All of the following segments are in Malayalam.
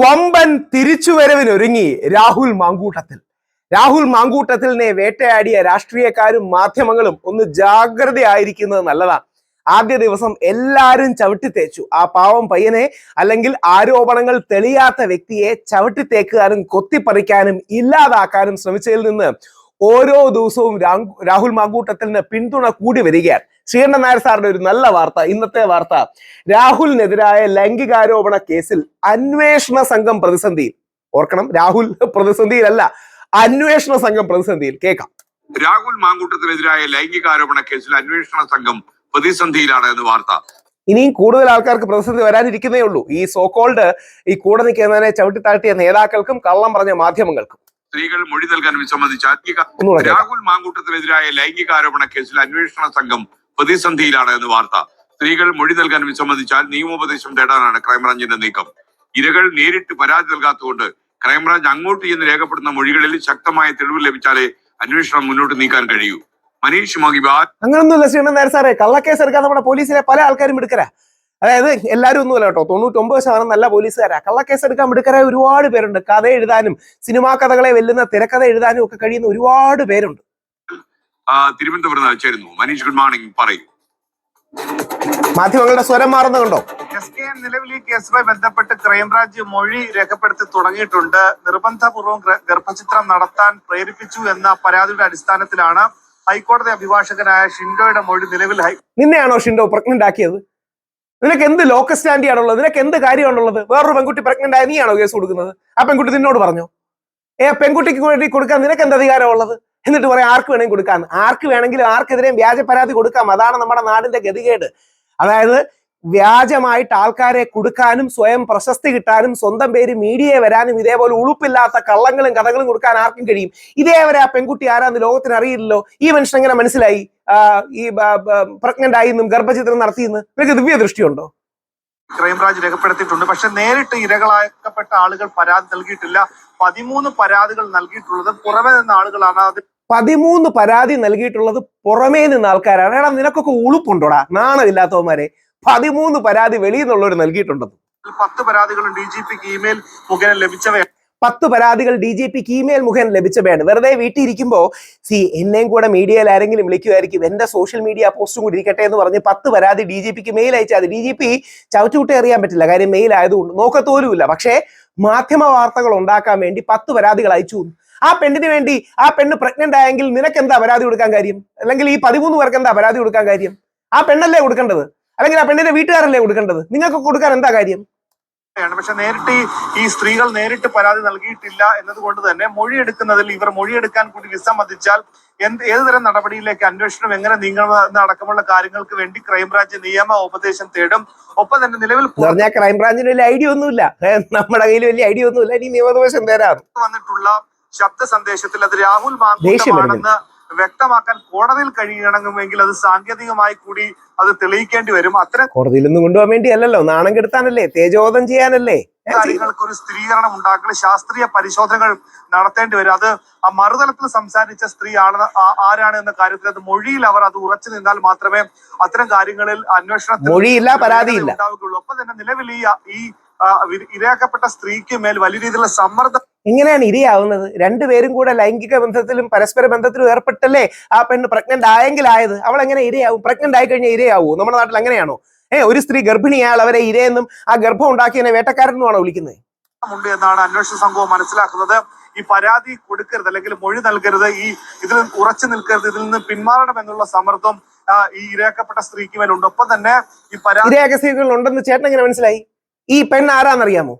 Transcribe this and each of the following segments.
വമ്പൻ തിരിച്ചുവരവിനൊരുങ്ങി രാഹുൽ മാങ്കൂട്ടത്തിൽ. രാഹുൽ മാങ്കൂട്ടത്തിലിനെ വേട്ടയാടിയ രാഷ്ട്രീയക്കാരും മാധ്യമങ്ങളും ഒന്ന് ജാഗ്രതയായിരിക്കുന്നത് നല്ലതാണ്. ആദ്യ ദിവസം എല്ലാരും ചവിട്ടിത്തേച്ചു ആ പാവം പയ്യനെ അല്ലെങ്കിൽ ആരോപണങ്ങൾ തെളിയാത്ത വ്യക്തിയെ ചവിട്ടിത്തേക്കാനും കൊത്തിപ്പറിക്കാനും ഇല്ലാതാക്കാനും ശ്രമിച്ചതിൽ നിന്ന് ഓരോ ദിവസവും രാഹുൽ മാങ്കൂട്ടത്തിന് പിന്തുണ കൂടി വരികയാണ്. ശ്രീകണ്ഠൻ നായർ സാറിന്റെ ഒരു നല്ല വാർത്ത ഇന്നത്തെ വാർത്ത. രാഹുലിനെതിരായ ലൈംഗികാരോപണ കേസിൽ അന്വേഷണ സംഘം പ്രതിസന്ധിയിൽ ഓർക്കണം രാഹുൽ പ്രതിസന്ധിയിലല്ല അന്വേഷണ സംഘം പ്രതിസന്ധിയിൽ. കേൾക്കാം. രാഹുൽ മാങ്കൂട്ടത്തിനെതിരായ ലൈംഗികാരോപണ കേസിൽ അന്വേഷണ സംഘം പ്രതിസന്ധിയിലാണ് എന്ന് വാർത്ത. ഇനിയും കൂടുതൽ ആൾക്കാർക്ക് പ്രതിസന്ധി വരാനിരിക്കുന്നേ ഉള്ളൂ. ഈ സോക്കോൾഡ് ഈ കൂടെ നിൽക്കുന്നതിനെ ചവിട്ടി താഴ്ത്തിയ നേതാക്കൾക്കും കള്ളം പറഞ്ഞ മാധ്യമങ്ങൾക്കും. സ്ത്രീകൾ മൊഴി നൽകാൻ കേൾക്കാം. രാഹുൽ മാങ്കൂട്ടത്തിനെതിരായ ലൈംഗികാരോപണ കേസിൽ അന്വേഷണ സംഘം പ്രതിസന്ധിയിലാണ് എന്ന് വാർത്ത. സ്ത്രീകൾ മൊഴി നൽകാൻ വിസമ്മതിച്ചാൽ നിയമോപദേശം തേടാനാണ് ക്രൈംബ്രാഞ്ചിന്റെ നീക്കം. ഇരകൾ നേരിട്ട് പരാതി നൽകാത്തതുകൊണ്ട് ക്രൈംബ്രാഞ്ച് അങ്ങോട്ട് ചെന്ന് രേഖപ്പെടുന്ന മൊഴികളിൽ ശക്തമായ തെളിവ് ലഭിച്ചാലേ അന്വേഷണം മുന്നോട്ട് നീക്കാൻ കഴിയൂ. മനീഷ് മഹിബാൽ അങ്ങനൊന്നുമില്ല ശ്രീകണ്ഠൻ നേരെ സാറേ. കള്ളക്കേസ് എടുക്കാൻ നമ്മുടെ പോലീസിലെ പല ആൾക്കാരും എടുക്കരാ അതായത് എല്ലാവരും ഒന്നുമല്ല കേട്ടോ. തൊണ്ണൂറ്റൊമ്പത് ശതമാനം നല്ല പോലീസുകാരാ. കള്ളക്കേസ് എടുക്കാൻ എടുക്കരായ ഒരുപാട് പേരുണ്ട്. കഥ എഴുതാനും സിനിമാ കഥകളെ വെല്ലുന്ന തിരക്കഥ എഴുതാനും ഒക്കെ കഴിയുന്ന ഒരുപാട് പേരുണ്ട്. തിരുവനന്തപുരത്ത് ചേരുന്നു മനീഷ് ഗുഡ് മോർണിംഗ് പറയൂ. മാധ്യമങ്ങളുടെ സ്വരം മാറുന്നുണ്ടോ എസ് കെ എൻ നിലവിൽ ഈ കേസുമായി ബന്ധപ്പെട്ട് ക്രൈംബ്രാഞ്ച് മൊഴി രേഖപ്പെടുത്തി തുടങ്ങിയിട്ടുണ്ട്. നിർബന്ധപൂർവം ഗർഭചിത്രം നടത്താൻ പ്രേരിപ്പിച്ചു എന്ന പരാതിയുടെ അടിസ്ഥാനത്തിലാണ് ഹൈക്കോടതി അഭിഭാഷകനായ ഷിൻഡോയുടെ മൊഴി നിലവിൽ നിന്നെയാണോ ഷിൻഡോ പ്രഗ്നന്റ് ആക്കിയത്? നിനക്ക് എന്ത് ലോക്കൽ സ്റ്റാൻഡി ആണുള്ളത് നിനക്ക് എന്ത് കാര്യമാണുള്ളത്? വേറൊരു പെൺകുട്ടി പ്രഗ്നന്റ് ആയ നീയാണോ കേസ് കൊടുക്കുന്നത്? ആ പെൺകുട്ടി നിന്നോട് പറഞ്ഞോ? ഏ പെൺകുട്ടിക്ക് വേണ്ടി കൊടുക്കാൻ നിനക്ക് എന്ത് അധികാരമുള്ളത്? എന്നിട്ട് പറയാം ആർക്ക് വേണമെങ്കിൽ കൊടുക്കാം. ആർക്ക് വേണമെങ്കിലും ആർക്കെതിരെയും വ്യാജ പരാതി കൊടുക്കാം. അതാണ് നമ്മുടെ നാടിന്റെ ഗതികേട്. അതായത് വ്യാജമായിട്ട് ആൾക്കാരെ കൊടുക്കാനും സ്വയം പ്രശസ്തി കിട്ടാനും സ്വന്തം പേര് മീഡിയയെ വരാനും ഇതേപോലെ ഉളുപ്പില്ലാത്ത കള്ളങ്ങളും കഥകളും കൊടുക്കാൻ ആർക്കും കഴിയും. ഇതേവരെ ആ പെൺകുട്ടി ആരാന്ന് ലോകത്തിന് അറിയില്ലല്ലോ. ഈ മനുഷ്യൻ എങ്ങനെ മനസ്സിലായി? ഈ പ്രഗ്നന്റ് ആയി എന്നും ഗർഭചിത്രം നടത്തിയെന്ന് നിനക്ക് ദിവ്യ ദൃഷ്ടിയുണ്ടോ? ക്രൈംബ്രാഞ്ച് രേഖപ്പെടുത്തിയിട്ടുണ്ട്. പക്ഷെ നേരിട്ട് ഇരകളാക്കപ്പെട്ട ആളുകൾ പരാതി നൽകിയിട്ടില്ല. പതിമൂന്ന് പരാതികൾ നൽകിയിട്ടുള്ളത് പുറമെ നിന്ന ആളുകളാണ്. അത് പതിമൂന്ന് പരാതി നൽകിയിട്ടുള്ളത് പുറമേ നിന്ന് ആൾക്കാരാണ്. എടാ നിനക്കൊക്കെ ഉളുപ്പുണ്ടോടാ? നാണമില്ലാത്തവന്മാരെ. പതിമൂന്ന് പരാതി വെളിയിൽ നിന്നുള്ളവർ നൽകിയിട്ടുണ്ടെന്ന് പത്ത് പരാതികളും ഡി ജി പിക്ക് ഇമെയിൽ മുഖേന ലഭിച്ചവയാണ്. പത്ത് പരാതികൾ ഡി ജി പിക്ക് ഇമെയിൽ മുഖേന ലഭിച്ചവയാണ്. വെറുതെ വീട്ടിൽ ഇരിക്കുമ്പോൾ സി എന്നെയും കൂടെ മീഡിയയിൽ ആരെങ്കിലും വിളിക്കുമായിരിക്കും എന്റെ സോഷ്യൽ മീഡിയ പോസ്റ്റും കൂടി ഇരിക്കട്ടെ എന്ന് പറഞ്ഞ് പത്ത് പരാതി ഡി ജി പിക്ക് മെയിൽ അയച്ചാൽ ഡി ജി പി ചവിട്ടുകൂട്ടി അറിയാൻ പറ്റില്ല. കാര്യം മെയിൽ ആയതുകൊണ്ട് നോക്കത്തോലുമില്ല. പക്ഷേ മാധ്യമ വാർത്തകൾ ഉണ്ടാക്കാൻ വേണ്ടി പത്ത് പരാതികൾ അയച്ചു. ആ പെണ്ണിന് വേണ്ടി ആ പെണ്ണ് പ്രഗ്നന്റ് ആയെങ്കിൽ നിനക്ക് എന്താ പരാതി കൊടുക്കാൻ കാര്യം? അല്ലെങ്കിൽ ഈ പതിമൂന്ന് പേർക്ക് എന്താ പരാതി കൊടുക്കാൻ കാര്യം? ആ പെണ്ണല്ലേ കൊടുക്കേണ്ടത്? അല്ലെങ്കിൽ ആ പെണ്ണിന്റെ വീട്ടുകാരല്ലേ കൊടുക്കേണ്ടത്? നിങ്ങൾക്ക് കൊടുക്കാൻ എന്താ കാര്യം? ആണ് പക്ഷെ നേരിട്ട് ഈ- സ്ത്രീകൾ നേരിട്ട് പരാതി നൽകിയിട്ടില്ല എന്നതുകൊണ്ട് തന്നെ മൊഴിയെടുക്കുന്നതിൽ ഇവർ മൊഴിയെടുക്കാൻ കൂടി വിസമ്മതിച്ചാൽ എന്ത് ഏത് തരം നടപടിയിലേക്ക് അന്വേഷണം എങ്ങനെ നീങ്ങണമെന്ന് അടക്കമുള്ള കാര്യങ്ങൾക്ക് വേണ്ടി ക്രൈംബ്രാഞ്ച് നിയമ ഉപദേശം തേടും. ഒപ്പം തന്നെ നിലവിൽ പറഞ്ഞാൽ ക്രൈംബ്രാഞ്ചിന് വലിയ ഐഡിയ ഒന്നുമില്ല. നമ്മുടെ കയ്യിൽ വലിയ ഐഡിയ ഒന്നുമില്ല. ഇനി നിയമോപദേശം തരാം. വന്നിട്ടുള്ള ശബ്ദ സന്ദേശത്തിൽ അത് രാഹുൽ മാങ്കൂട്ടമാണെന്ന് വ്യക്തമാക്കാൻ കോടതിയിൽ കഴിയണമെങ്കിൽ അത് സാങ്കേതികമായി കൂടി അത് തെളിയിക്കേണ്ടി വരും. അത്ര കോടതിയിൽ നിന്ന് കൊണ്ടുപോകാൻ വേണ്ടിയല്ലല്ലോ. നാണം കെടുത്താനല്ലേ തേജോധം ചെയ്യാനല്ലേ? കാര്യങ്ങൾക്ക് ഒരു സ്ഥിരീകരണം ഉണ്ടാക്കൽ ശാസ്ത്രീയ പരിശോധനകൾ നടത്തേണ്ടി വരും. അത് ആ മറുതലത്തിൽ സംസാരിച്ച സ്ത്രീ ആണ് ആരാണ് എന്ന കാര്യത്തിൽ അത് മൊഴിയിൽ അവർ അത് ഉറച്ചു നിന്നാൽ മാത്രമേ അത്തരം കാര്യങ്ങളിൽ അന്വേഷണത്തിൽ മൊഴിയില്ല പരാതിയില്ല. ഉണ്ടാവുകയുള്ളൂ. ഒപ്പം തന്നെ നിലവിൽ ഈ ഇരയാക്കപ്പെട്ട സ്ത്രീക്ക് മേൽ വലിയ രീതിയിലുള്ള സമ്മർദ്ദം എങ്ങനെയാണ് ഇരയാവുന്നത്. രണ്ടുപേരും കൂടെ ലൈംഗിക ബന്ധത്തിലും പരസ്പര ബന്ധത്തിലും ഏർപ്പെട്ടല്ലേ ആ പെണ്ണ് പ്രഗ്നന്റ് ആയെങ്കിൽ ആയത് അവൾ എങ്ങനെ ഇരയാവും? പ്രഗ്നന്റ് ആയി കഴിഞ്ഞാൽ ഇരയാവൂ? നമ്മുടെ നാട്ടിൽ അങ്ങനെയാണോ? ഏഹ് ഒരു സ്ത്രീ ഗർഭിണിയാൽ അവരെ ഇരയെന്നും ആ ഗർഭം ഉണ്ടാക്കിയതിനെ വേട്ടക്കാരനുമാണോ വിളിക്കുന്നത്? ഉണ്ട് എന്നാണ് അന്വേഷണ സംഘവും മനസ്സിലാക്കുന്നത്. ഈ പരാതി കൊടുക്കരുത് അല്ലെങ്കിൽ മൊഴി നൽകരുത്. ഈ ഇതിൽ ഉറച്ചു നിൽക്കരുത്. ഇതിൽ നിന്ന് പിന്മാറണം എന്നുള്ള സമ്മർദ്ദം ഈ ഇരയാക്കപ്പെട്ട സ്ത്രീക്ക് മേലുണ്ട് ഒപ്പം തന്നെ ഈ പരാതി ഇരയാക്ക സ്ത്രീകൾ ഉണ്ടെന്ന് ചേട്ടൻ എങ്ങനെ മനസ്സിലായി? ഈ പെണ്ണ് ആരാന്നറിയാമോ?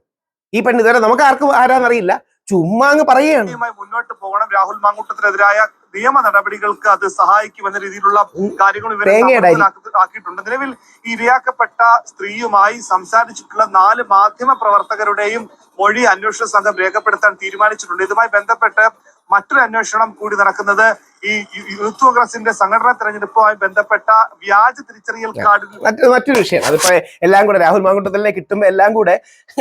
ഈ പെണ്ണ് ഇതുവരെ നമുക്ക് ആർക്കും ആരാന്നറിയില്ല. ചുമ്മാ അങ്ങ് പറയുകയാണ് മുന്നോട്ട് പോകണം. രാഹുൽ മാങ്കൂട്ടത്തിനെതിരായ നിയമ നടപടികൾക്ക് അത് സഹായിക്കുമെന്ന രീതിയിലുള്ള കാര്യങ്ങൾ ആക്കിയിട്ടുണ്ട്. നിലവിൽ ഈ ഇരയാക്കപ്പെട്ട സ്ത്രീയുമായി സംസാരിച്ചിട്ടുള്ള നാല് മാധ്യമ പ്രവർത്തകരുടെയും മൊഴി അന്വേഷണ സംഘം രേഖപ്പെടുത്താൻ തീരുമാനിച്ചിട്ടുണ്ട്. ഇതുമായി ബന്ധപ്പെട്ട് മറ്റൊരു അന്വേഷണം കൂടി നടക്കുന്നത് ഈ യൂത്ത് കോൺഗ്രസിന്റെ സംഘടനാ തെരഞ്ഞെടുപ്പുമായി ബന്ധപ്പെട്ട വ്യാജ തിരിച്ചറിയൽ കാർഡിൽ മറ്റൊരു വിഷയം. അതിപ്പോ എല്ലാം കൂടെ രാഹുൽ മാങ്കുട്ടത്തിലേക്ക് കിട്ടുമ്പോ എല്ലാം കൂടെ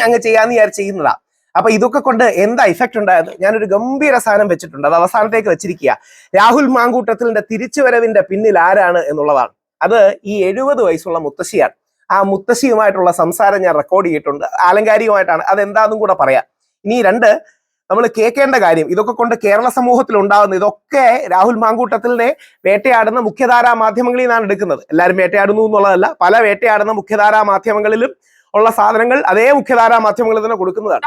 അങ്ങ് ചെയ്യാന്ന് ചെയ്യുന്നതാ. അപ്പൊ ഇതൊക്കെ കൊണ്ട് എന്താ ഇഫക്റ്റ് ഉണ്ടായത്? ഞാനൊരു ഗംഭീര സാധനം വെച്ചിട്ടുണ്ട്. അത് അവസാനത്തേക്ക് വെച്ചിരിക്കുക. രാഹുൽ മാങ്കൂട്ടത്തിലിന്റെ തിരിച്ചുവരവിന്റെ പിന്നിൽ ആരാണ് എന്നുള്ളതാണ്. അത് ഈ എഴുപത് വയസ്സുള്ള മുത്തശ്ശിയാണ്. ആ മുത്തശ്ശിയുമായിട്ടുള്ള സംസാരം ഞാൻ റെക്കോർഡ് ചെയ്തിട്ടുണ്ട്. ആലങ്കാരികമായിട്ടാണ്. അതെന്താന്നും കൂടെ പറയാം. ഇനി രണ്ട് നമ്മൾ കേൾക്കേണ്ട കാര്യം. ഇതൊക്കെ കൊണ്ട് കേരള സമൂഹത്തിൽ ഉണ്ടാകുന്ന ഇതൊക്കെ രാഹുൽ മാങ്കൂട്ടത്തിലെ വേട്ടയാടുന്ന മുഖ്യധാരാ മാധ്യമങ്ങളിൽ നിന്നാണ് എടുക്കുന്നത്. എല്ലാവരും വേട്ടയാടുന്നു എന്നുള്ളതല്ല. പല വേട്ടയാടുന്ന മുഖ്യധാരാ മാധ്യമങ്ങളിലും ഉള്ള സാധനങ്ങൾ അതേ മുഖ്യധാരാ മാധ്യമങ്ങളിൽ തന്നെ കൊടുക്കുന്നതാണ്.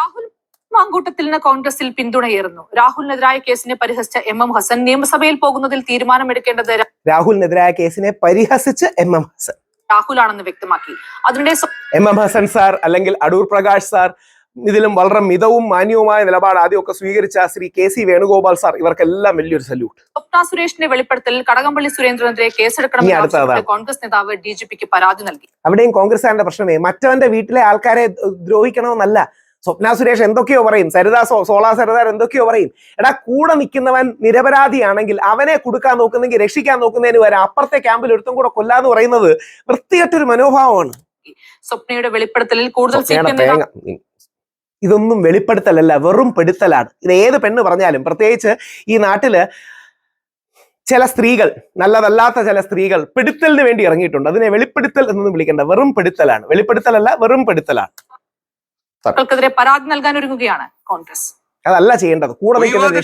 രാഹുൽ മാങ്കൂട്ടത്തിന് കോൺഗ്രസിൽ പിന്തുണയേറുന്നു. രാഹുലിനെതിരായ കേസിനെ പരിഹസിച്ച എം എം ഹസൻ നിയമസഭയിൽ പോകുന്നതിൽ തീരുമാനമെടുക്കേണ്ടത് രാഹുലിനെതിരായ കേസിനെ പരിഹസിച്ച് എം എം ഹസൻ. രാഹുലാണെന്ന് വ്യക്തമാക്കി. അതിനിടെ എം എം ഹസൻ സാർ അല്ലെങ്കിൽ അടൂർ പ്രകാശ് സാർ ഇതിലും വളരെ മിതവും മാന്യവുമായ നിലപാട് ആദ്യമൊക്കെ സ്വീകരിച്ച Shri K C Venugopal sir ഇവർക്കെല്ലാം വലിയൊരു സല്യൂട്ട്. സ്വപ്ന സുരേഷിന്റെ വെളിപ്പെടുത്തൽ കടകംപള്ളി സുരേന്ദ്രനെതിരെ അടുത്തതാണ്. കോൺഗ്രസ് നേതാവ് ഡി ജി പിക്ക് പരാതി നൽകി. അവിടെയും കോൺഗ്രസ്സുകാരുടെ പ്രശ്നമേ? മറ്റവന്റെ വീട്ടിലെ ആൾക്കാരെ ദ്രോഹിക്കണമെന്നല്ല. സ്വപ്ന സുരേഷ് എന്തൊക്കെയോ പറയും സരിത സോ സോളാ സരിതാർ എന്തൊക്കെയോ പറയും. എടാ കൂടെ നിൽക്കുന്നവൻ നിരപരാധിയാണെങ്കിൽ അവനെ കൊടുക്കാൻ നോക്കുന്നെങ്കിൽ രക്ഷിക്കാൻ നോക്കുന്നതിന് വരെ അപ്പുറത്തെ ക്യാമ്പിൽ ഒരുത്തും കൂടെ കൊല്ലാന്ന് പറയുന്നത് വൃത്തികെട്ടൊരു മനോഭാവമാണ്. സ്വപ്നയുടെ വെളിപ്പെടുത്തലിൽ കൂടുതൽ ഇതൊന്നും വെളിപ്പെടുത്തലല്ല വെറും പെടുത്തലാണ്. ഇത് ഏത് പെണ്ണ് പറഞ്ഞാലും പ്രത്യേകിച്ച് ഈ നാട്ടിൽ ചില സ്ത്രീകൾ നല്ലതല്ലാത്ത ചില സ്ത്രീകൾ പെടുത്തലിന് വേണ്ടി ഇറങ്ങിയിട്ടുണ്ട്. അതിനെ വെളിപ്പെടുത്തൽ എന്നൊന്നും വിളിക്കേണ്ട. വെറും പെടുത്തലാണ്. വെളിപ്പെടുത്തലല്ല വെറും പെടുത്തലാണ്. ക്കെതിരെ പരാതി നൽകാൻ ഒരുങ്ങുകയാണ് കോൺഗ്രസ്. അതല്ല ചെയ്യേണ്ടത്. കൂടെ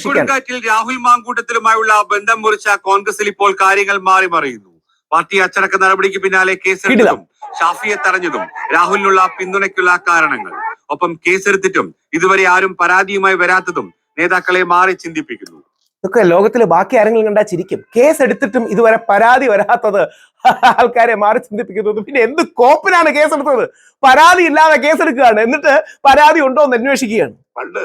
കൊടുങ്കാറ്റിൽ രാഹുൽ മാങ്കൂട്ടത്തിലുമായുള്ള ബന്ധം മുറിച്ച കോൺഗ്രസിൽ ഇപ്പോൾ കാര്യങ്ങൾ മാറി മറിയുന്നു. പാർട്ടി അച്ചടക്ക നടപടിക്ക് പിന്നാലെ കേസെടുത്തതും ഷാഫിയെ തടഞ്ഞതും രാഹുലിനുള്ള പിന്തുണയ്ക്കുള്ള കാരണങ്ങൾ. ഒപ്പം കേസെടുത്തിട്ടും ഇതുവരെ ആരും പരാതിയുമായി വരാത്തതും നേതാക്കളെ മാറി ചിന്തിപ്പിക്കുന്നു. ഇതൊക്കെ ലോകത്തിൽ ബാക്കി ആരെങ്കിലും കണ്ടാ ചിരിക്കും. കേസ് എടുത്തിട്ടും ഇതുവരെ പരാതി വരാത്തത് ആൾക്കാരെ മാറി ചിന്തിപ്പിക്കുന്നത് പിന്നെ എന്ത് കോപ്പിനാണ് കേസ് എടുത്തത് പരാതി ഇല്ലാതെ കേസ് എടുക്കുകയാണ് എന്നിട്ട് പരാതി ഉണ്ടോ എന്ന് അന്വേഷിക്കുകയാണ്. പണ്ട്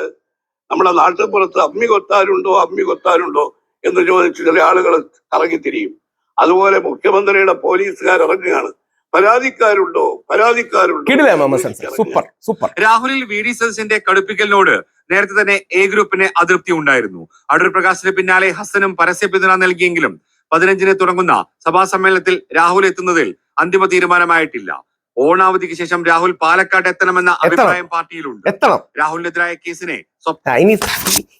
നമ്മുടെ നാട്ടുപുറത്ത് അമ്മി കൊത്താരുണ്ടോ അമ്മി കൊത്താരുണ്ടോ എന്ന് ചോദിച്ച് ചില ആളുകൾ കറങ്ങിത്തിരിയും അതുപോലെ മുഖ്യമന്ത്രിയുടെ പോലീസുകാർ ഇറങ്ങുകയാണ്. പരാതിക്കാരുണ്ടോ? പരാതിക്കാരുണ്ടോ? Super super. രാഹുലിൽ വി ഡി സദസ്സിന്റെ കടുപ്പിക്കലിനോട് നേരത്തെ തന്നെ എ ഗ്രൂപ്പിന് അതൃപ്തി ഉണ്ടായിരുന്നു. അടൂർ പ്രകാശിന് പിന്നാലെ ഹസനും പരസ്യ പിന്തുണ നൽകിയെങ്കിലും പതിനഞ്ചിന് തുടങ്ങുന്ന സഭാ സമ്മേളനത്തിൽ രാഹുൽ എത്തുന്നതിൽ അന്തിമ തീരുമാനമായിട്ടില്ല. ഓണാവധിക്ക് ശേഷം രാഹുൽ പാലക്കാട് എത്തണമെന്ന അഭിപ്രായം പാർട്ടിയിലുണ്ട്. എത്തണം. രാഹുലിനെതിരായ കേസിനെ ഇനി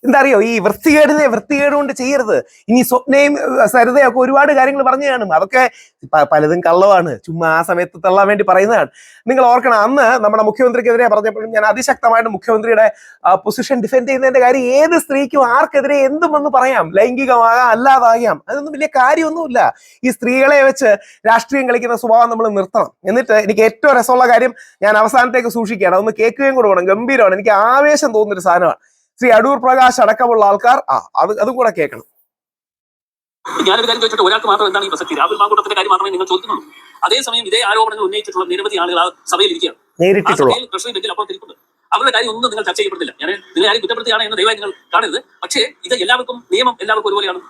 എന്താ അറിയോ ഈ വൃത്തികേടിനെ വൃത്തികേട് കൊണ്ട് ചെയ്യരുത്. ഇനി സ്വപ്നയും സരിതയൊക്കെ സരിതയും ഒരുപാട് കാര്യങ്ങൾ പറഞ്ഞു കാണും. അതൊക്കെ പലതും കള്ളമാണ് ചുമ്മാ ആ സമയത്ത് തള്ളാൻ വേണ്ടി പറയുന്നതാണ്. നിങ്ങൾ ഓർക്കണം അന്ന് നമ്മുടെ മുഖ്യമന്ത്രിക്കെതിരെ പറഞ്ഞപ്പോഴും ഞാൻ അതിശക്തമായിട്ട് മുഖ്യമന്ത്രിയുടെ പൊസിഷൻ ഡിഫെൻഡ് ചെയ്യുന്നതിന്റെ കാര്യം ഏത് സ്ത്രീക്കും ആർക്കെതിരെ എന്തും വന്ന് പറയാം. ലൈംഗികമാകാം അല്ലാതാകാം. അതൊന്നും വലിയ കാര്യമൊന്നുമില്ല. ഈ സ്ത്രീകളെ വെച്ച് രാഷ്ട്രീയം കളിക്കുന്ന സ്വഭാവം നമ്മൾ നിർത്തണം. എന്നിട്ട് എനിക്ക് ഏറ്റവും രസമുള്ള കാര്യം ഞാൻ അവസാനത്തേക്ക് സൂക്ഷിക്കുകയാണ്. അതൊന്ന് കേൾക്കുകയും കൂടെ വേണം. ഗംഭീരമാണ്. എനിക്ക് ആവേശം തോന്നുന്ന ഒരു സാധനമാണ്. ശ്രീ അടൂർ പ്രകാശ് അടക്കമുള്ള ആൾക്കാർ ആ അത് അതും കൂടെ കേൾക്കണം. ഞാനൊരു കാര്യം ചോദിച്ചിട്ട് ഒരാൾക്ക് മാത്രം എന്താണ് ഈ പ്രസക്തി? രാഹുൽ മാങ്കൂട്ടത്തിന്റെ കാര്യം മാത്രമേ നിങ്ങൾ ചോദിക്കുന്നുള്ളൂ. അതേസമയം ഇതേ ആരോപണങ്ങൾ ഉന്നയിച്ചിട്ടുള്ള നിരവധി ആളുകൾ ആ സഭയിൽ ഇരിക്കുകയാണ്. കൃഷ്ണ ബെഞ്ചിൽ അപ്പോൾ തിരിപ്പുണ്ട് അവരുടെ കാര്യം ഒന്നും നിങ്ങൾ ചർച്ച ചെയ്യപ്പെടുന്നില്ല ഞാൻ നിങ്ങൾ ആരും കുറ്റപ്പെടുത്തുകയാണ് എന്ന് ദയവായി നിങ്ങൾ കാണരുത്. പക്ഷേ ഇത് എല്ലാവർക്കും നിയമം എല്ലാവർക്കും ഒരുപോലെയാണ്.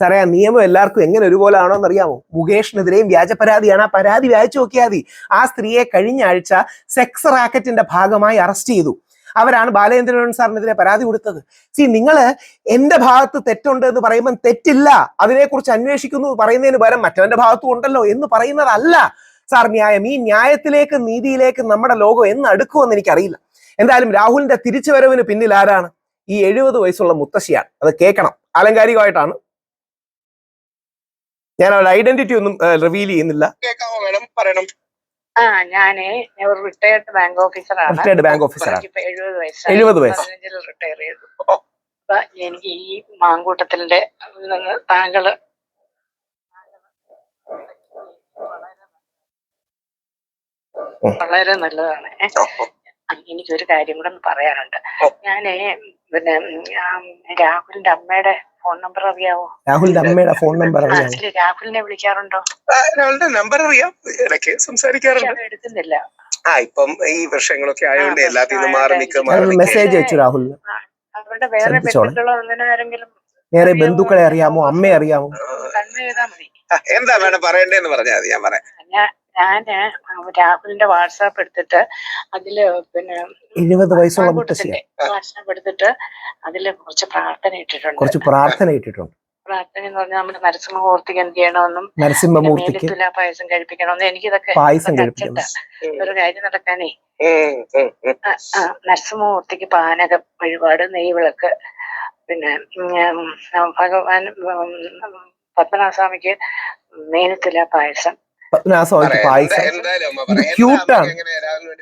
സാറേ ആ നിയമം എല്ലാവർക്കും എങ്ങനെ ഒരുപോലെ ആണോ എന്നറിയാമോ മുകേഷിനെതിരെയും വ്യാജ പരാതിയാണ് ആ പരാതി വായിച്ചു നോക്കിയാൽ മതി. ആ സ്ത്രീയെ കഴിഞ്ഞ ആഴ്ച സെക്സ് റാക്കറ്റിന്റെ ഭാഗമായി അറസ്റ്റ് ചെയ്തു. അവരാണ് ബാലേന്ദ്രൻ സാറിനെതിരെ പരാതി കൊടുത്തത്. സി നിങ്ങൾ എന്റെ ഭാഗത്ത് തെറ്റുണ്ട് എന്ന് പറയുമ്പോൾ തെറ്റില്ല. അതിനെക്കുറിച്ച് അന്വേഷിക്കുന്നു പറയുന്നതിന് പകരം മറ്റവന്റെ ഭാഗത്തും ഉണ്ടല്ലോ എന്ന് പറയുന്നതല്ല സാർ ന്യായം. ഈ ന്യായത്തിലേക്ക് നീതിയിലേക്ക് നമ്മുടെ ലോകം എന്ന് അടുക്കുമെന്ന് എനിക്കറിയില്ല. എന്തായാലും രാഹുലിന്റെ തിരിച്ചുവരവിന് പിന്നിൽ ആരാണ്? ഈ എഴുപത് വയസ്സുള്ള മുത്തശ്ശിയാണ്. അത് കേൾക്കണം. ആലങ്കാരികമായിട്ടാണ്. ഞാൻ അവരുടെ ഐഡന്റിറ്റി ഒന്നും റിവീൽ ചെയ്യുന്നില്ല. കേൾക്കാമോ മാഡം പറയണം. ആ ഞാനേ ഒരു റിട്ടയർഡ് ബാങ്ക് ഓഫീസറാണ് റിട്ടയർഡ് ബാങ്ക് ഓഫീസറാണ് എനിക്കിപ്പോ എഴുപത് വയസ്സായി. എഴുപത് വയസ്സ്. പതിനഞ്ചിൽ റിട്ടയർ ചെയ്തു. അപ്പൊ എനിക്ക് ഈ മാങ്കൂട്ടത്തിന്റെ നിന്ന് താങ്കൾ ഉം. വളരെ നല്ലതാണ്. ഏ. ആ, എനിക്കൊരു കാര്യം കൂടെ ഒന്ന് പറയാനുണ്ട്. ഞാനേ പിന്നെ ഉം, ആ, രാഹുലിന്റെ അമ്മയുടെ ഫോൺ നമ്പർ അറിയാവോ? രാഹുലിന്റെ അമ്മയുടെ ഫോൺ നമ്പർ അറിയാം രാഹുലിനെ വിളിക്കാറുണ്ടോ? രാഹുലിന്റെ നമ്പർ അറിയാം. ഇടയ്ക്ക് സംസാരിക്കാറുണ്ട്. എടുക്കുന്നില്ല. ആ ഇപ്പം ഈ വർഷങ്ങളൊക്കെ ആയതുകൊണ്ട് എല്ലാത്തിനും മാറി നിൽക്കുക മാറി നിൽക്കുക മെസ്സേജ് അയച്ചു രാഹുലിന്. അവരുടെ വേറെ ശ്രദ്ധിച്ചോളെ. ബന്ധുക്കളോ അങ്ങനെ ആരെങ്കിലും വേറെ ബന്ധുക്കളെ അറിയാമോ? അമ്മയെ അറിയാമോ? കണ്ണു ചെയ്താ മതി. ആ, എന്താ വേണം പറയണ്ടേന്ന് പറഞ്ഞാൽ മതി ഞാൻ പറയാം. ഞാൻ ഞാൻ രാഹുലിന്റെ വാട്സാപ്പ് എടുത്തിട്ട് അതിൽ പിന്നെ എഴുപത് വയസ്സുള്ള മാങ്കൂട്ടത്തിന്റെ വാട്സാപ്പ് എടുത്തിട്ട് അതിൽ കുറച്ച് പ്രാർത്ഥന ഇട്ടിട്ടുണ്ട്. കുറച്ച് പ്രാർത്ഥന ഇട്ടിട്ടുണ്ട്. പ്രാർത്ഥന എന്ന് പറഞ്ഞാൽ നമ്മുടെ നരസിംഹമൂർത്തിക്ക് എന്ത് ചെയ്യണമെന്നും നരസിംഹമൂർത്തിക്ക് മേലിത്തുല പായസം കഴിപ്പിക്കണമെന്നും എനിക്കിതൊക്കെ പായസം. ഒരു കാര്യം നടക്കാനേ. നരസിംഹമൂർത്തിക്ക് പാനകം വഴിപാട് നെയ്വിളക്ക് പിന്നെ ഭഗവാൻ പത്മനാഭസ്വാമിക്ക് മേനത്തില പായസം പത്മനാഭസ്വാമിക്ക്. പായസം.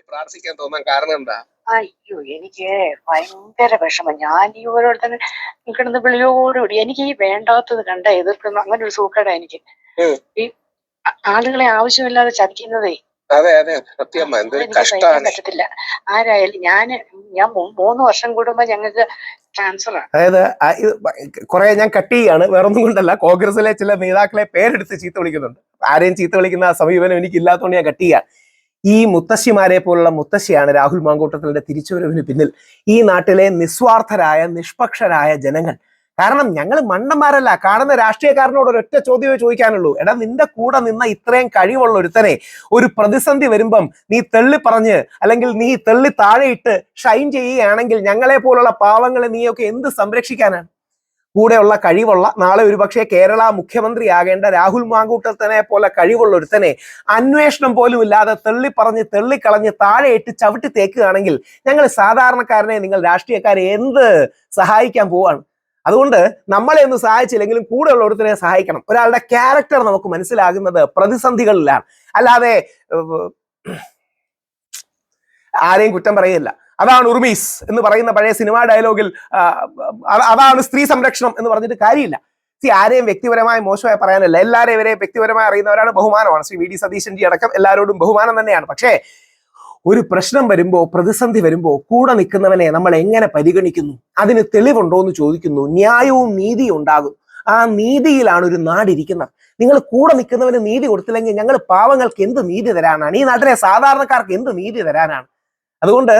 പ്രാർത്ഥിക്കാൻ തോന്നാൻ കാരണം എന്താ? അയ്യോ എനിക്ക് ഭയങ്കര വിഷമം. ഞാൻ ഈ ഓരോരുത്തരും കിടന്ന് വിളിയോടുകൂടി എനിക്ക് ഈ വേണ്ടാത്തത് കണ്ട എതിർക്കുന്ന. അങ്ങനെ ഒരു സൂക്കട എനിക്ക്. ഈ ആളുകളെ ആവശ്യമില്ലാതെ ചതിക്കുന്നതേ. അതെ അതെ. പറ്റത്തില്ല. ആരായാലും ഞാൻ ഞാൻ മൂന്ന് വർഷം കൂടുമ്പോ ഞങ്ങൾക്ക് അതായത് കുറെ ഞാൻ കട്ട് ചെയ്യാണ്. വേറൊന്നും കൊണ്ടല്ല. കോൺഗ്രസിലെ ചില നേതാക്കളെ പേരെടുത്ത് ചീത്ത വിളിക്കുന്നുണ്ട്. ആരെയും ചീത്ത വിളിക്കുന്ന സമീപനം എനിക്ക് ഇല്ലാത്തതുകൊണ്ട് ഞാൻ കട്ട് ചെയ്യാം. ഈ മുത്തശ്ശിമാരെ പോലുള്ള മുത്തശ്ശിയാണ് രാഹുൽ മാങ്കൂട്ടത്തിന്റെ തിരിച്ചുവരവിന് പിന്നിൽ. ഈ നാട്ടിലെ നിസ്വാർത്ഥരായ നിഷ്പക്ഷരായ ജനങ്ങൾ. കാരണം ഞങ്ങൾ മണ്ണന്മാരല്ല കാണുന്ന രാഷ്ട്രീയക്കാരനോട് ഒരൊറ്റ ചോദ്യമേ ചോദിക്കാനുള്ളൂ. എടാ നിന്റെ കൂടെ നിന്ന ഇത്രയും കഴിവുള്ള ഒരുത്തനെ ഒരു പ്രതിസന്ധി വരുമ്പം നീ തെള്ളി പറഞ്ഞ് അല്ലെങ്കിൽ നീ തെള്ളി താഴെയിട്ട് ഷൈൻ ചെയ്യുകയാണെങ്കിൽ ഞങ്ങളെ പോലുള്ള പാവങ്ങളെ നീയൊക്കെ എന്ത് സംരക്ഷിക്കാനാണ്? കൂടെയുള്ള കഴിവുള്ള നാളെ ഒരുപക്ഷെ കേരള മുഖ്യമന്ത്രി മുഖ്യമന്ത്രിയാകേണ്ട രാഹുൽ മാങ്കൂട്ടത്തനെ പോലെ കഴിവുള്ള ഒരുത്തനെ അന്വേഷണം പോലും ഇല്ലാതെ തെള്ളി പറഞ്ഞ് തെള്ളിക്കളഞ്ഞ് താഴെയിട്ട് ചവിട്ടി തേക്കുകയാണെങ്കിൽ ഞങ്ങൾ സാധാരണക്കാരനെ നിങ്ങൾ രാഷ്ട്രീയക്കാരെ എന്ത് സഹായിക്കാൻ പോവാണ്? അതുകൊണ്ട് നമ്മളെ ഒന്ന് സഹായിച്ചില്ലെങ്കിലും കൂടെയുള്ള ഒരുത്തനെ സഹായിക്കണം. ഒരാളുടെ ക്യാരക്ടർ നമുക്ക് മനസ്സിലാകുന്നത് പ്രതിസന്ധികളിലാണ്. അല്ലാതെ ആരെയും കുറ്റം പറയില്ല അതാണ് ഉർമീസ് എന്ന് പറയുന്ന പഴയ സിനിമാ ഡയലോഗിൽ അതാണ് സ്ത്രീ സംരക്ഷണം എന്ന് പറഞ്ഞിട്ട് കാര്യമില്ല. സി ആരെയും വ്യക്തിപരമായി മോശമായി പറയാനല്ല. എല്ലാവരെയും ഇവരെ വ്യക്തിപരമായി അറിയുന്നവരാണ് ബഹുമാനമാണ്. ശ്രീ വി ഡി സതീശൻ ജി അടക്കം എല്ലാവരോടും ബഹുമാനം തന്നെയാണ്. പക്ഷേ ഒരു പ്രശ്നം വരുമ്പോ പ്രതിസന്ധി വരുമ്പോ കൂടെ നിൽക്കുന്നവനെ നമ്മൾ എങ്ങനെ പരിഗണിക്കുന്നു? അതിന് തെളിവുണ്ടോ എന്ന് ചോദിക്കുന്നു. ന്യായവും നീതിയും ഉണ്ടാകും. ആ നീതിയിലാണ് ഒരു നാടിരിക്കുന്നത് നിങ്ങൾ കൂടെ നിൽക്കുന്നവന് നീതി കൊടുത്തില്ലെങ്കിൽ ഞങ്ങൾ പാവങ്ങൾക്ക് എന്ത് നീതി തരാനാണ്? ഈ നാട്ടിലെ സാധാരണക്കാർക്ക് എന്ത് നീതി തരാനാണ്? അതുകൊണ്ട്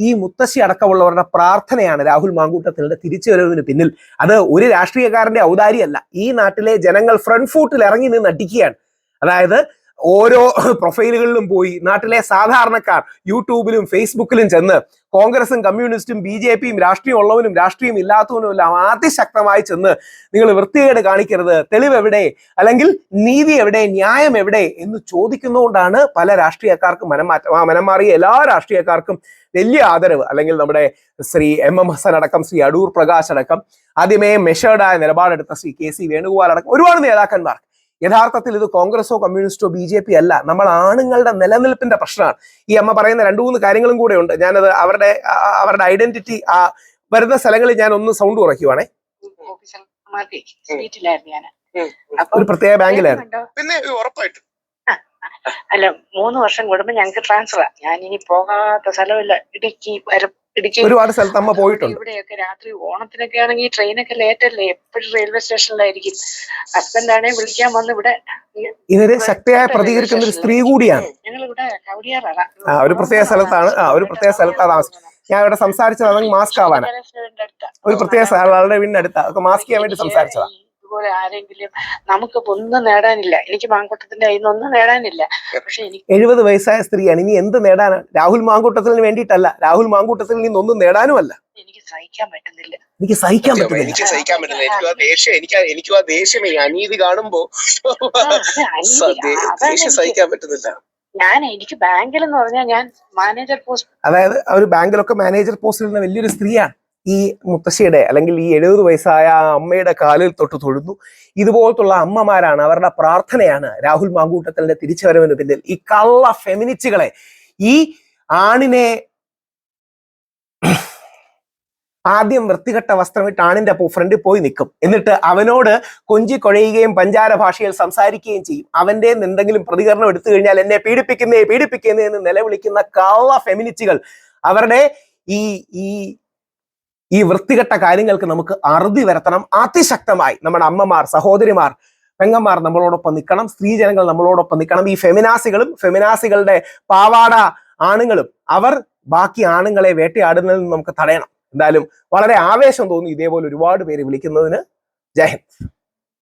ഈ മുത്തശ്ശി അടക്കമുള്ളവരുടെ പ്രാർത്ഥനയാണ് രാഹുൽ മാങ്കൂട്ടത്തിന്റെ തിരിച്ചുവരവിന് പിന്നിൽ. അത് ഒരു രാഷ്ട്രീയക്കാരന്റെ ഔദാര്യമല്ല. ഈ നാട്ടിലെ ജനങ്ങൾ ഫ്രണ്ട് ഫൂട്ടിൽ ഇറങ്ങി നിന്ന് അടിക്കുകയാണ് അതായത് ഓരോ പ്രൊഫൈലുകളിലും പോയി നാട്ടിലെ സാധാരണക്കാർ യൂട്യൂബിലും ഫേസ്ബുക്കിലും ചെന്ന് കോൺഗ്രസും കമ്മ്യൂണിസ്റ്റും ബി ജെ പിയും രാഷ്ട്രീയം ഉള്ളവനും രാഷ്ട്രീയം ഇല്ലാത്തവനും എല്ലാം അതിശക്തമായി ചെന്ന് നിങ്ങൾ വൃത്തികേട് കാണിക്കരുത്. തെളിവ് എവിടെ? അല്ലെങ്കിൽ നീതി എവിടെ? ന്യായം എവിടെ? എന്ന് ചോദിക്കുന്നതുകൊണ്ടാണ് പല രാഷ്ട്രീയക്കാർക്കും മനംമാറ്റം ആ മനം മാറിയ എല്ലാ രാഷ്ട്രീയക്കാർക്കും വലിയ ആദരവ്. അല്ലെങ്കിൽ നമ്മുടെ ശ്രീ എം എം ഹസൻ അടക്കം ശ്രീ അടൂർ പ്രകാശ് അടക്കം ആദ്യമേ മെഷേർഡായ നിലപാടെടുത്ത ശ്രീ കെ സി വേണുഗോപാൽ അടക്കം ഒരുപാട് നേതാക്കന്മാർ. യഥാർത്ഥത്തിൽ ഇത് കോൺഗ്രസോ കമ്മ്യൂണിസ്റ്റോ ബി ജെ പി അല്ല. നമ്മൾ ആണുങ്ങളുടെ നിലനിൽപ്പിന്റെ പ്രശ്നമാണ്. ഈ അമ്മ പറയുന്ന രണ്ടു മൂന്ന് കാര്യങ്ങളും കൂടെ ഉണ്ട്. ഞാനത് അവരുടെ അവരുടെ ഐഡന്റിറ്റി ആ വരുന്ന സ്ഥലങ്ങളിൽ ഞാൻ ഒന്ന് സൗണ്ട് കുറയ്ക്കുവാണേ. ഒരു പ്രത്യേക ബാങ്കിലായിരുന്നു? പിന്നെ ഉറപ്പായിട്ടും. അല്ല മൂന്ന് വർഷം കൂടുമ്പോ ഞങ്ങൾക്ക് ട്രാൻസ്ഫറാ ഞാൻ ഇനി പോകാത്ത സ്ഥലമില്ല. ഇടുക്കി ഇടുക്കി ഒരുപാട് സ്ഥലത്ത് അമ്മ പോയിട്ടുണ്ട്. ഇവിടെയൊക്കെ രാത്രി ഓണത്തിനൊക്കെ ആണെങ്കിൽ ട്രെയിനൊക്കെ ലേറ്റ് അല്ലേ? എപ്പോഴും റെയിൽവേ സ്റ്റേഷനിലായിരിക്കും ഹസ്ബൻഡ് ആണെങ്കിൽ വിളിക്കാൻ വന്ന് ഇവിടെ ഇതിന് ശക്തിയായ പ്രതികരിക്കുന്ന ഒരു സ്ത്രീ കൂടിയാണ്. ഞങ്ങൾ ഇവിടെ കവടിയാറാണ് ആ, ഒരു പ്രത്യേക സ്ഥലത്താണ്. ആ, ഒരു പ്രത്യേക സ്ഥലത്താണ് താമസം. ഞാൻ ഇവിടെ സംസാരിച്ചത് അതങ്ങ് മാസ്ക് ആവാനാണ് ഒരു പ്രത്യേക സ്ഥലം ആളുടെ വീടിനടുത്ത. അതൊക്കെ മാസ്ക് ചെയ്യാൻ വേണ്ടി സംസാരിച്ചതാ. ഇതുപോലെ ആരെങ്കിലും നമുക്ക് ഒന്നും നേടാനില്ല. എനിക്ക് മാങ്കൂട്ടത്തിന്റെ കയ്യിൽ നിന്ന് ഒന്നും നേടാനില്ല. പക്ഷെ എനിക്ക് എഴുപത് വയസ്സായ സ്ത്രീയാണ്. ഇനി എന്ത് നേടാനാണ് രാഹുൽ മാങ്കൂട്ടത്തിന് വേണ്ടിയിട്ടല്ല. രാഹുൽ മാങ്കൂട്ടത്തിൽ നിന്നൊന്നും നേടാനുമല്ല. എനിക്ക് സഹിക്കാൻ പറ്റുന്നില്ല. എനിക്ക് സഹിക്കാൻ പറ്റില്ല പറ്റുന്നില്ല. എനിക്ക് സഹിക്കാൻ പറ്റുന്നില്ല. എനിക്ക് ആ ദേഷ്യം എനിക്ക് എനിക്കും ആ ദേഷ്യം ഈ അനീതി കാണുമ്പോ ദേഷ്യം സഹിക്കാൻ പറ്റുന്നില്ല. ഞാൻ എനിക്ക് ബാങ്കിൽ എന്ന് പറഞ്ഞാൽ ഞാൻ മാനേജർ പോസ്റ്റ് അതായത് ഒരു ബാങ്കിലൊക്കെ മാനേജർ പോസ്റ്റിൽ നിന്ന് വലിയൊരു സ്ത്രീയാണ്. ഈ മുത്തശ്ശിയുടെ അല്ലെങ്കിൽ ഈ എഴുപത് വയസ്സായ അമ്മയുടെ കാലിൽ തൊട്ട് തൊഴുന്നു. ഇതുപോലത്തുള്ള അമ്മമാരാണ് അവരുടെ പ്രാർത്ഥനയാണ് രാഹുൽ മാങ്കൂട്ടത്തിന്റെ തിരിച്ചുവരവിന് പിന്നിൽ. ഈ കള്ള ഫെമിനിസ്റ്റുകളെ ഈ ആണിനെ ആദ്യം വൃത്തികെട്ട വസ്ത്രമിട്ട് ആണിന്റെ ഫ്രണ്ടിൽ പോയി നിൽക്കും. എന്നിട്ട് അവനോട് കൊഞ്ചി കൊഴയുകയും പഞ്ചാര ഭാഷയിൽ സംസാരിക്കുകയും ചെയ്യും. അവന്റെ എന്തെങ്കിലും പ്രതികരണം എടുത്തു കഴിഞ്ഞാൽ എന്നെ പീഡിപ്പിക്കുന്നേ പീഡിപ്പിക്കുന്നേ എന്ന് നിലവിളിക്കുന്ന കള്ള ഫെമിനിസ്റ്റുകൾ അവരുടെ ഈ ഈ ഈ വൃത്തികെട്ട കാര്യങ്ങൾക്ക് നമുക്ക് അറുതി വരുത്തണം. അതിശക്തമായി നമ്മുടെ അമ്മമാർ സഹോദരിമാർ പെങ്ങന്മാർ നമ്മളോടൊപ്പം നിൽക്കണം. സ്ത്രീജനങ്ങൾ നമ്മളോടൊപ്പം നിൽക്കണം. ഈ ഫെമിനാസികളും ഫെമിനാസികളുടെ പാവാട ആണുങ്ങളും അവർ ബാക്കി ആണുങ്ങളെ വേട്ടയാടുന്നതിൽ നിന്ന് നമുക്ക് തടയണം. എന്തായാലും വളരെ ആവേശം തോന്നി ഇതേപോലെ ഒരുപാട് പേര് വിളിക്കുന്നതിന്. ജയ്